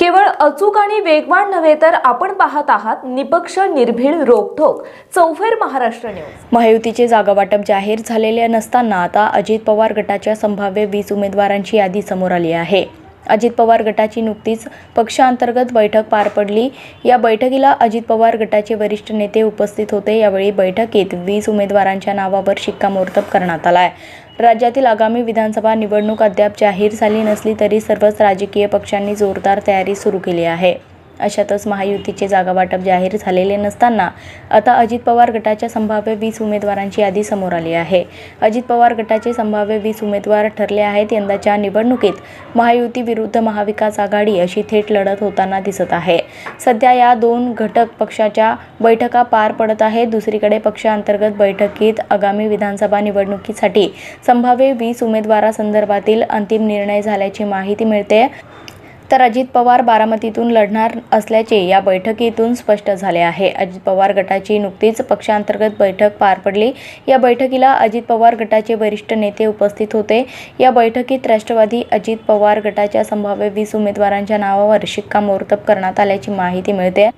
केवळ अचूक आणि वेगवान नव्हे तर आपण पाहत आहात निपक्ष निर्भीड रोखोक चौफेर महाराष्ट्र न्यूज. महायुतीचे जागा वाटप जाहीर झालेले नसताना आता अजित पवार गटाच्या संभाव्य वीस उमेदवारांची यादी समोर आली आहे. अजित पवार गटाची नुकतीच पक्षांतर्गत बैठक पार पडली. या बैठकीला अजित पवार गटाचे वरिष्ठ नेते उपस्थित होते. यावेळी बैठकीत वीस उमेदवारांच्या नावावर शिक्कामोर्तब करण्यात आला आहे राज्यातील आगामी विधानसभा निवडणूक अद्याप जाहीर झाली नसली तरी सर्वच राजकीय पक्षांनी जोरदार तयारी सुरू केली आहे. अशातच महायुतीचे जागावाटप जाहीर झालेले नसताना आता अजित पवार गटाच्या संभाव्य वीस उमेदवारांची यादी समोर आली आहे. अजित पवार गटाचे संभाव्य वीस उमेदवार ठरले आहेत यंदाच्या निवडणुकीत. महायुती विरुद्ध महाविकास आघाडी अशी थेट लढत होताना दिसत आहे. सध्या या दोन घटक पक्षाच्या बैठका पार पडत आहेत. दुसरीकडे पक्षांतर्गत बैठकीत आगामी विधानसभा निवडणुकीसाठी संभाव्य वीस उमेदवारासंदर्भातील अंतिम निर्णय झाल्याची माहिती मिळते. तर अजित पवार बारामतीतून लढणार असल्याचे या बैठकीतून स्पष्ट झाले आहे. अजित पवार गटाची नुकतीच पक्षांतर्गत बैठक पार पडली. या बैठकीला अजित पवार गटाचे वरिष्ठ नेते उपस्थित होते. या बैठकीत राष्ट्रवादी अजित पवार गटाच्या संभाव्य वीस उमेदवारांच्या नावावर शिक्कामोर्तब करण्यात आल्याची माहिती मिळते.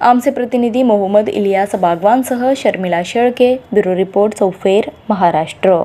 आमचे प्रतिनिधी मोहम्मद इलियास बागवानसह शर्मिला शेळके ब्युरो रिपोर्ट चौफेर महाराष्ट्र.